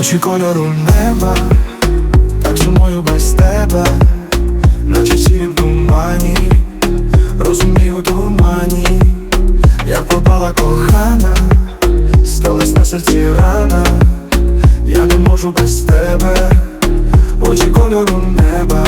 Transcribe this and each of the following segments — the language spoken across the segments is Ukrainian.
Очі кольору неба, так сумую без тебе, наче сірім тумані, розумію у тумані, як попала кохана, сталась на серці рана, я не можу без тебе, очі кольору неба.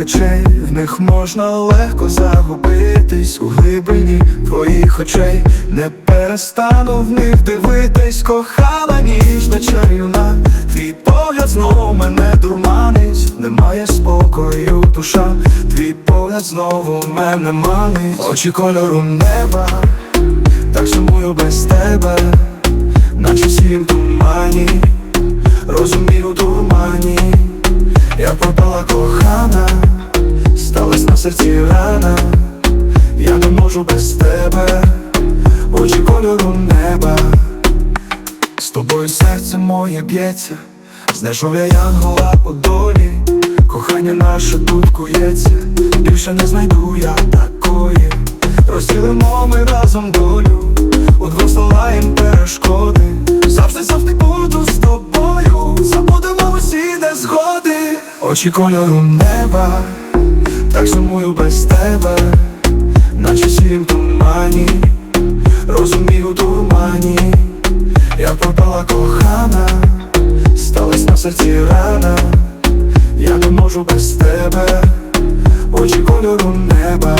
Очей, в них можна легко загубитись. У глибині твоїх очей. Не перестану в них дивитись, кохана ніжна чарівна, твій погляд знову мене дурманить, немає спокою, душа, твій погляд знову мене манить, очі кольору неба, так сумую без тебе, наче сім тумані, розумію у тумані. Я пропала кохана, серці рана, я не можу без тебе, очі кольору неба, з тобою серце моє б'ється, знайшов я янгола по долі, кохання наше тут кується, більше не знайду я такої, розділимо ми разом долю, удвох здолаєм перешкоди, завжди завжди буду з тобою, забудемо усі незгоди, очі кольору неба, так сумую без тебе, наче сім тумані, розумію у тумані, я пропала кохана, сталась на серці рана, я не можу без тебе, очі кольору неба.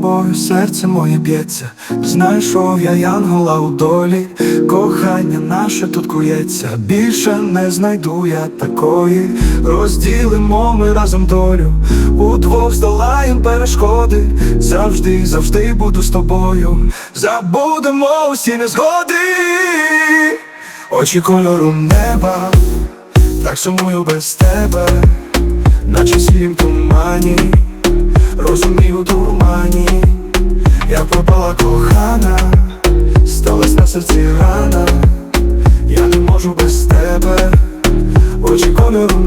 Тобою серце моє б'ється, знайшов я янгола у долі, кохання наше тут кується, більше не знайду я такої, розділимо ми разом долю, удвох здолаєм перешкоди, завжди, завжди буду з тобою, забудемо усі незгоди, очі кольору неба, так сумую без тебе, наче сім тумані. Розумію у я